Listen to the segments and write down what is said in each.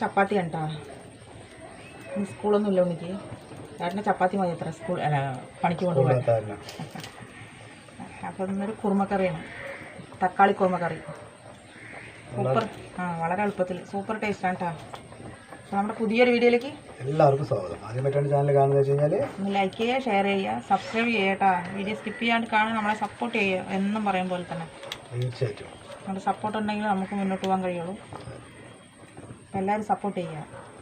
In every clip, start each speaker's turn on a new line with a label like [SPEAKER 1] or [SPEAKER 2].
[SPEAKER 1] ചപ്പാത്തി കണ്ടാ സ്കൂളൊന്നും ഇല്ല ഉണ്ണിക്ക്. ചേട്ടന് ചപ്പാത്തി മതി അത്ര. സ്കൂൾ അല്ല പണിക്ക് കൊണ്ടുപോകാൻ അപ്പോൾ ഇന്നൊരു കുറുമക്കറിയാണ് തക്കാളി കുറുമക്കറി. സൂപ്പർ ആ വളരെ എളുപ്പത്തിൽ. സൂപ്പർ ടേസ്റ്റാണ് കേട്ടോ. അപ്പോൾ നമ്മുടെ പുതിയൊരു വീഡിയോയിലേക്ക്
[SPEAKER 2] എല്ലാവർക്കും സ്വാഗതം. ആദ്യമായിട്ടാണ് ചാനൽ കാണുന്നത് വെച്ച് കഴിഞ്ഞാൽ
[SPEAKER 1] ഒന്ന് ലൈക്ക് ചെയ്യുക ഷെയർ ചെയ്യുക സബ്സ്ക്രൈബ് ചെയ്യുക കേട്ടോ. വീഡിയോ സ്കിപ്പ് ചെയ്യാണ്ട് കാണുക നമ്മളെ സപ്പോർട്ട് ചെയ്യുക എന്നും പറയും പോലെ തന്നെ.
[SPEAKER 2] തീർച്ചയായിട്ടും.
[SPEAKER 1] നമ്മുടെ സപ്പോർട്ട് ഉണ്ടെങ്കിൽ നമുക്ക് മുന്നോട്ട് പോകാൻ കഴിയുള്ളൂ. അപ്പോൾ എല്ലാവരും സപ്പോർട്ട് ചെയ്യുക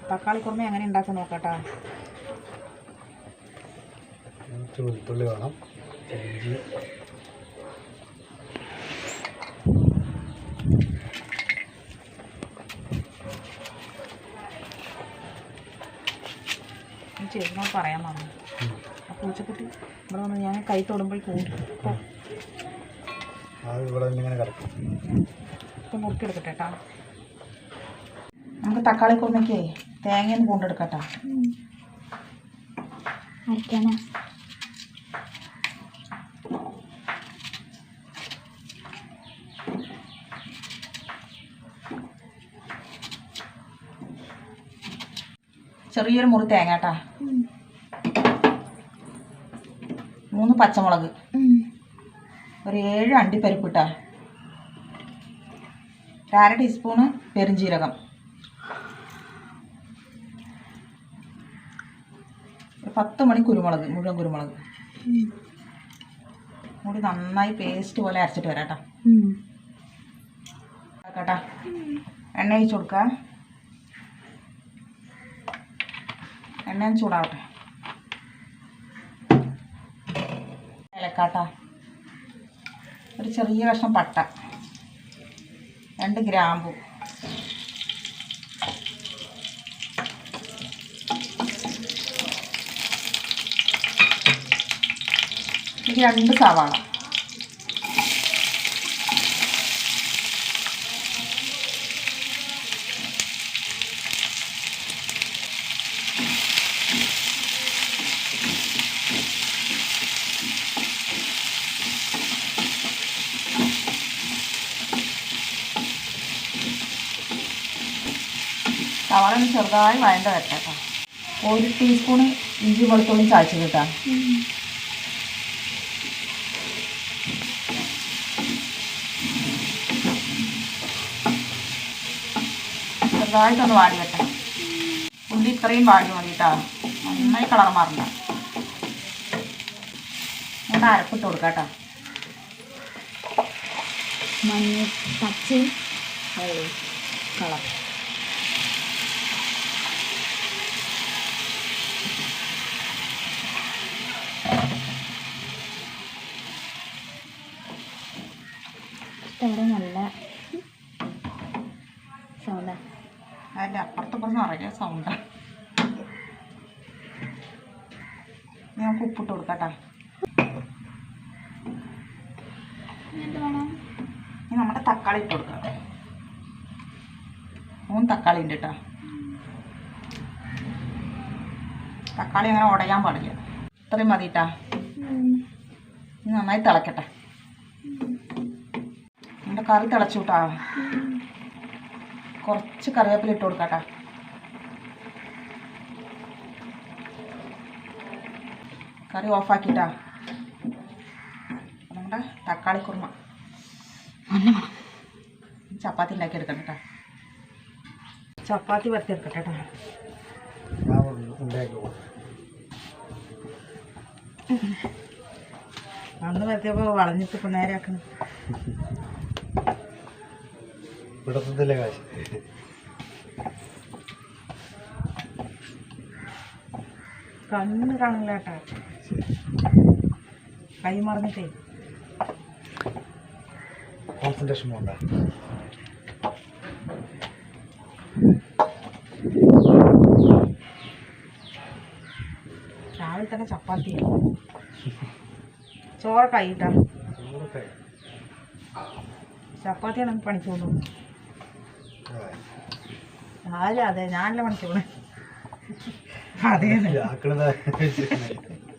[SPEAKER 1] തക്കാളി കുറുമ എങ്ങനെ ഉണ്ടാക്കി നോക്കട്ടോ?
[SPEAKER 2] വെളുത്തുള്ളി വേണം.
[SPEAKER 1] ചേച്ചിനോട് പറയാൻ
[SPEAKER 2] വന്നു.
[SPEAKER 1] ആ പൂച്ചക്കുട്ടി ഇവിടെ വന്ന് ഞാൻ കൈ തൊടുമ്പോഴേക്കും ഇപ്പം മുറുക്കിയെടുക്കട്ടെ കേട്ടോ നമുക്ക് തക്കാളി കുറുമയ്ക്കേ തേങ്ങയും കൊണ്ടെടുക്കട്ടോ
[SPEAKER 3] അരക്കാനാ
[SPEAKER 1] ചെറിയൊരു മുറി തേങ്ങ കേട്ടാ മൂന്ന് പച്ചമുളക്. ഒരു ഏഴ് അണ്ടിപ്പരിപ്പിട്ട ഒരു അര ടീസ്പൂണ് പെരുംജീരകം. ഒരു പത്ത് മണി കുരുമുളക് മുഴുവൻ കുരുമുളക്. കൂടി നന്നായി പേസ്റ്റ് പോലെ അരച്ചിട്ട് വരാം കേട്ടോ കേട്ടാ എണ്ണ ഒഴിച്ച് കൊടുക്കുക എണ്ണ ചൂടാവട്ടെ. ഏലക്കാട്ട. ഒരു ചെറിയ കഷ്ണം പട്ട. രണ്ട് ഗ്രാമ്പു. രണ്ട് സവാള സവാള ചെറുതായി വരട്ടെ കേട്ടോ. ഒരു ടീസ്പൂൺ ഇഞ്ചി വെളുത്തുള്ളി ചായച്ച് ചെറുതായിട്ടൊന്ന് വാടി വെക്കണം ഉള്ളി ഇത്രയും വാടി മതി നന്നായി കളർ മാറില്ല നമുക്ക് അരപ്പിട്ട് കൊടുക്കാം
[SPEAKER 3] മഞ്ഞ പച്ചയും
[SPEAKER 1] കളർ.
[SPEAKER 3] ഇവിടെ നല്ല സൗണ്ടാ
[SPEAKER 1] അതിന്റെ നിറയെ സൗണ്ടാണ് നമുക്ക് ഉപ്പിട്ട് കൊടുക്കാം ഇനി നമ്മുടെ തക്കാളി ഇട്ട് കൊടുക്കാം. മൂന്ന് തക്കാളി ഉണ്ട് കേട്ടോ. തക്കാളി അങ്ങനെ ഉടയാൻ പാടില്ല. ഇത്രയും മതിട്ടാ. ഇനി നന്നായി തിളക്കട്ടെ. നമ്മുടെ കറി തിളച്ചു കേട്ടാ. കുറച്ച് കറിവേപ്പില ഇട്ട് കൊടുക്കാം കറി ഓഫാക്കിട്ടാ നമ്മുടെ തക്കാളി കുറുമ. ചപ്പാത്തി ഉണ്ടാക്കി എടുക്കണം കേട്ടോ. ചപ്പാത്തി വറുത്തെടുക്കട്ടെ കേട്ടോ. അന്ന് വരത്തിയപ്പോൾ വളഞ്ഞിട്ട് ഇപ്പം നേരെ ആക്കണം.
[SPEAKER 2] കാശ്.
[SPEAKER 1] കണ്ണ് കാണില്ല കേട്ടോ. കൈ മറിഞ്ഞിട്ടേ.
[SPEAKER 2] കോൺസെൻട്രേഷൻ പോണ്ട
[SPEAKER 1] രാവിലെ തന്നെ ചപ്പാത്തി. ചോറ് കൈയിട്ടാ.
[SPEAKER 2] ചപ്പാത്തി
[SPEAKER 1] ചപ്പാത്തിയാണ് പണിക്ക്
[SPEAKER 2] പോകുന്നത്.
[SPEAKER 1] ആരും അതെ ഞാനല്ല പണിക്ക് പോണേ. അതെ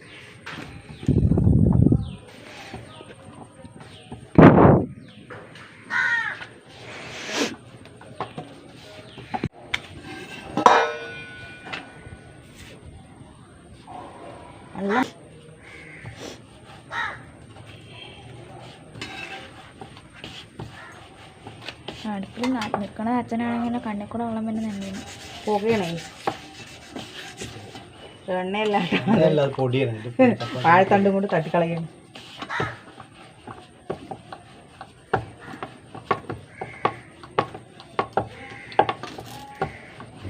[SPEAKER 1] നല്ല
[SPEAKER 3] അടുപ്പിൽ നിൽക്കണ അച്ഛനാണെങ്കിൽ കണ്ണിൽ കൂടെ വെള്ളം പിന്നെ നന്ദിയാണ്
[SPEAKER 1] പുകയണേ എണ്ണയല്ല. വാഴത്തണ്ടും കൊണ്ട് തട്ടിക്കളയണം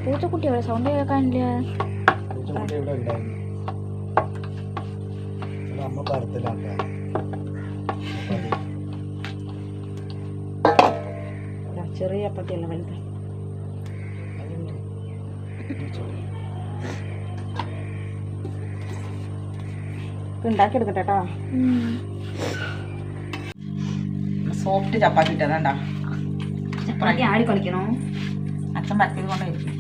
[SPEAKER 3] പൂച്ചക്കുട്ടി അവിടെ സൗണ്ട് കേൾക്കാനില്ല.
[SPEAKER 2] അമ്മ പരത്തിലാക്ക
[SPEAKER 1] ഇതാ, ചെറിയ അപ്പത്തിയല്ല വലുത്? ഉണ്ടാക്കിയെടുക്കട്ടെ കേട്ടോ. സോഫ്റ്റ് ചപ്പാത്തി ഇട്ടതാണ്ടാ
[SPEAKER 3] ചപ്പാത്തി ആടി കളിക്കണോ?
[SPEAKER 1] അച്ഛൻ പരത്തിയത് കൊണ്ടായിരിക്കും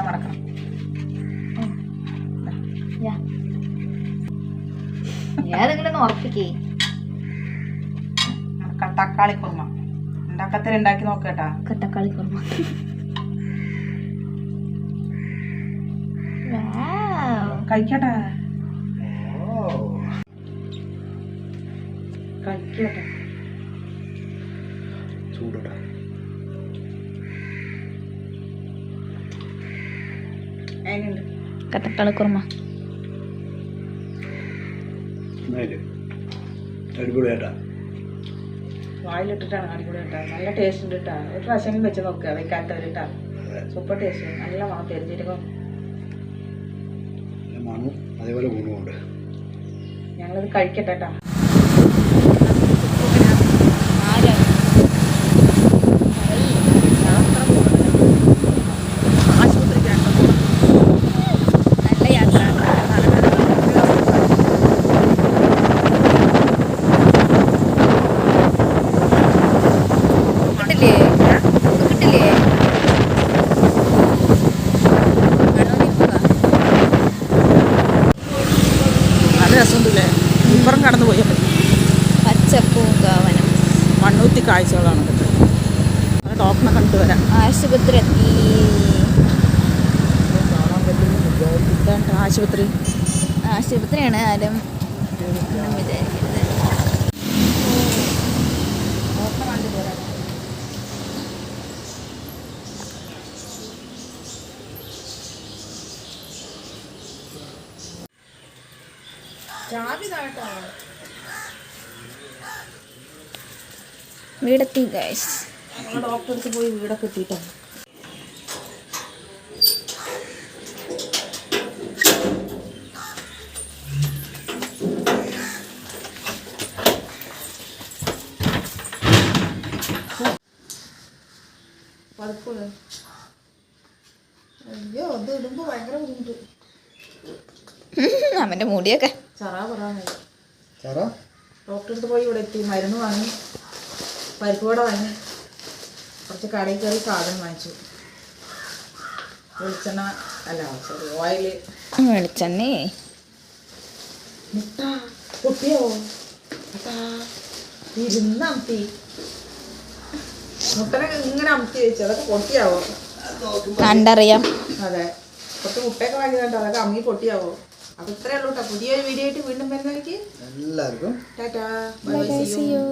[SPEAKER 1] ഇങ്ങനെ മറക്കണം. മടക്കണം
[SPEAKER 3] ഏതെങ്കിലും ഒന്ന് ഉറപ്പിക്കേ.
[SPEAKER 1] തക്കാളി കുറുമ. ഉണ്ടാക്കത്തിൽ ഉണ്ടാക്കി നോക്കട്ടാ
[SPEAKER 3] തക്കാളി കുറുമ.
[SPEAKER 1] കഴിക്കട്ടെ.
[SPEAKER 2] ഓ
[SPEAKER 1] കഴിക്കട്ടെ.
[SPEAKER 2] ചൂടോട്ടാ
[SPEAKER 1] അതിനുണ്ട്
[SPEAKER 3] തക്കാളി കുറുമ.
[SPEAKER 1] വായിലിട്ടിട്ടാണ് നല്ല ടേസ്റ്റ് ഉണ്ട് കേട്ടോ ഒരു പ്രാവശ്യം വെച്ച് നോക്കുക സൂപ്പർ ടേസ്റ്റ് നല്ല മണം ഞങ്ങളിത് കഴിക്കട്ടെ കേട്ടോ രസമുണ്ടല്ലേ? ഇപ്പുറം കടന്നു പോയാൽ മതി.
[SPEAKER 3] പച്ചപ്പൂങ്കാവനം
[SPEAKER 1] മണ്ണൂത്തി കാഴ്ചകളാണ് ഡോക്ടറെ കണ്ടുവരാം
[SPEAKER 3] ആശുപത്രി എത്തി.
[SPEAKER 1] ആശുപത്രി.
[SPEAKER 3] ആശുപത്രിയാണ് ആരും വിചാരിക്കുന്നത്
[SPEAKER 1] ഡോക്ടറെ കണ്ടു
[SPEAKER 3] വീടെത്തി ഗൈസ്
[SPEAKER 1] അടുത്ത് പോയി വീടൊക്കെ എത്തിയിട്ടാണ്. പതുക്കെ അയ്യോ അത് ഇടുമ്പോൾ ഭയങ്കര ബുദ്ധിമുട്ട്.
[SPEAKER 3] അവന്റെ മുടിയൊക്കെ
[SPEAKER 1] ചറാ പറയാൻ
[SPEAKER 2] ചറ?
[SPEAKER 1] ഡോക്ടറെ അടുത്ത് പോയി ഇവിടെ എത്തി. മരുന്ന് വാങ്ങി. പരിപ്പ് കൂടെ വാങ്ങി. കുറച്ച് കടയിൽ കയറി സാധനം വാങ്ങിച്ചു. വെളിച്ചെണ്ണ അല്ല സോറി ഓയിൽ
[SPEAKER 3] വെളിച്ചെണ്ണേ?
[SPEAKER 1] മുട്ട പൊട്ടിയോ ഇരുന്ന് അമത്തി മുട്ടനൊക്കെ ഇങ്ങനെ അമത്തി വെച്ചു. അതൊക്കെ പൊട്ടിയാവോ?
[SPEAKER 3] കണ്ടറിയാം.
[SPEAKER 1] അതെ. കുറച്ച് മുട്ടയൊക്കെ വാങ്ങിയതുകൊണ്ട് അതൊക്കെ അമ്മി പൊട്ടിയാവോ? അപ്പൊ ഇത്രയേ ഉള്ളൂ കേട്ടോ പുതിയൊരു വീഡിയോ ആയിട്ട് വീണ്ടും വരുന്നവർക്ക്
[SPEAKER 2] എല്ലാവർക്കും
[SPEAKER 1] ടാറ്റാ. By C
[SPEAKER 3] U